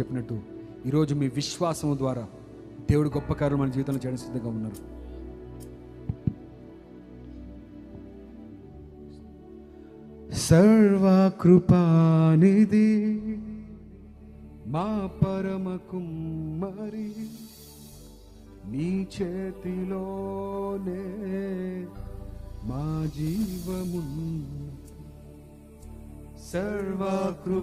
చెప్పినట్టు ఈరోజు మీ విశ్వాసం ద్వారా దేవుడు గొప్ప కార్యం మన జీవితంలో చేయడం సిద్ధంగా ఉన్నారు. సర్వకృపానిది మా పరమ కుమ్మరి నీ చేతిలోనే మా జీవము సర్వకృపానిది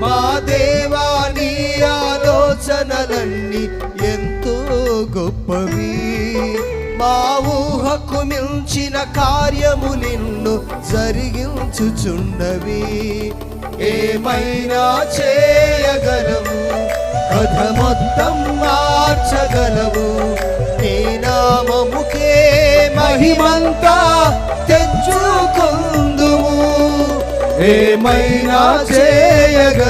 మా దేవా నీ ఆలోచనలన్నీ ఎంతో గొప్పవి. మా ఊహకు మించిన కార్యములెన్ను జరిగించుచున్నవి. ఏమైనా చేయగలవు? కథ మొత్తం మార్చగలవు. నీ నామముకే మహిమంతా తెచ్చుకుందుము. ఏమైనా చేయగలవు?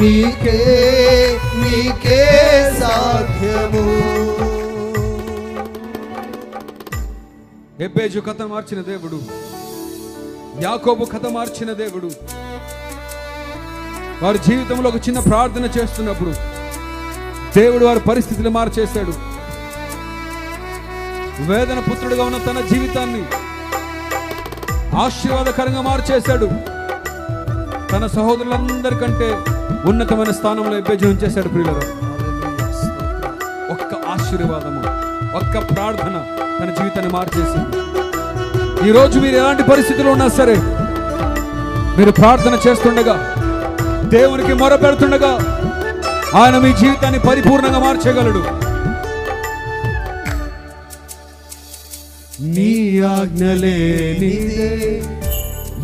నీకే నీకే సాధ్యము. ఎబ్బేజు కథ మార్చిన దేవుడు యాకోబు కథ మార్చిన దేవుడు వారి జీవితంలో ఒక చిన్న ప్రార్థన చేస్తున్నప్పుడు దేవుడు వారి పరిస్థితులు మార్చేశాడు. వేదన పుత్రుడుగా ఉన్న తన జీవితాన్ని ఆశీర్వాదకరంగా మార్చేశాడు. తన సహోదరులందరికంటే ఉన్నతమైన స్థానంలో విభజనం చేశాడు ప్రియులరు. ఒక్క ఆశీర్వాదము ఒక్క ప్రార్థన తన జీవితాన్ని మార్చేసింది. ఈరోజు మీరు ఎలాంటి పరిస్థితుల్లో ఉన్నా సరే మీరు ప్రార్థన చేస్తుండగా దేవునికి మొర పెడుతుండగా ఆయన మీ జీవితాన్ని పరిపూర్ణంగా మార్చగలడు నీ ఆజ్ఞలే నీదే.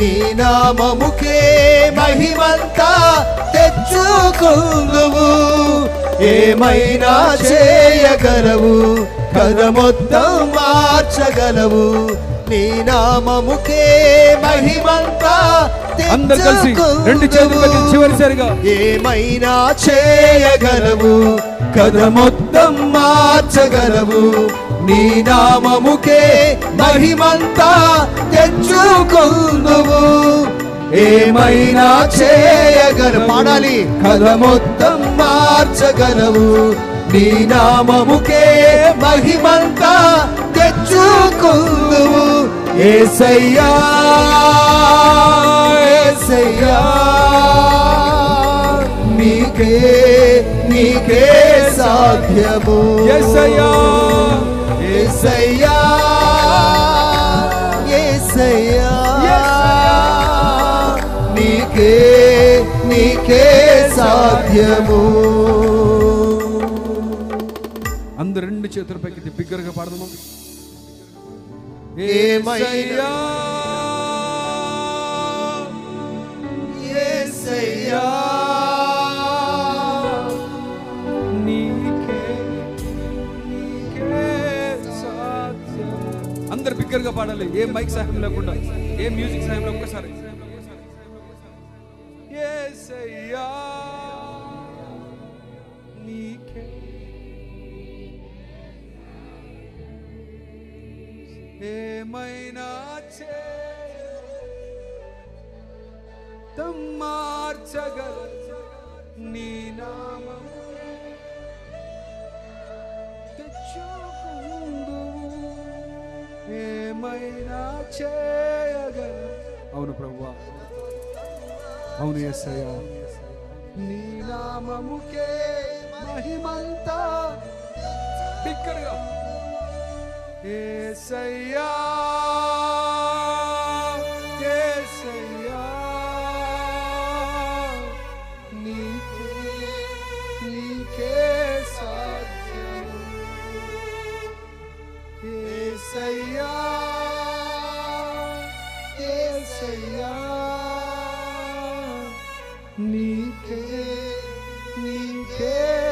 నీ నామముకే మహిమంతా తెచ్చుకుందువు ఏమైనా చేయగలవు కథ మొత్తం మార్చగలవు. నీ నామముకే మహిమంతా అందరు కలిసి రెండు చేతులు చివరిసారిగా. ఏమైనా చేయగలవు కథ మొత్తం మార్చగలవు. నీ నామముకే మహిమంతా తెచ్చుకుందువు ఏమైనా చేయగలవు పాడాలి. కథ మొత్తం మార్చగలవు. నీ నామముకే మహిమంతా తెచ్చుకుందువు. ఏసయ్యా ఏసయ్యా నీకే నీకే సాధ్యము. యేసయ్యా. ఏసయ్యా నీకే నీకే సాధ్యము. అందరు రెండు చేతుల పైకి బిగ్గరగా పాడదాము? ఏమయ్యా ఏసయ్యా అందరు బిగ్గరగా పాడాలి. ఏ మైక్ సహాయం లేకుండా ఏ మ్యూజిక్ సహాయం లేకుండా ఒకసారి. యేసయ్యా, నీకే ఏమైనా చే మార్చగల నీ నామం తెచ్చుకుందు ఏమైనా చేయగల అవును ప్రభువా. అవును ఎస్సయ్యా నీ నామముకే మహిమంతా. బిక్కరగా ఏసయ్యా ఏసయ్యా నీకే నీకే సాధ్యం. ఏసయ్యా ఏసయ్యా Ninguém, ninguém.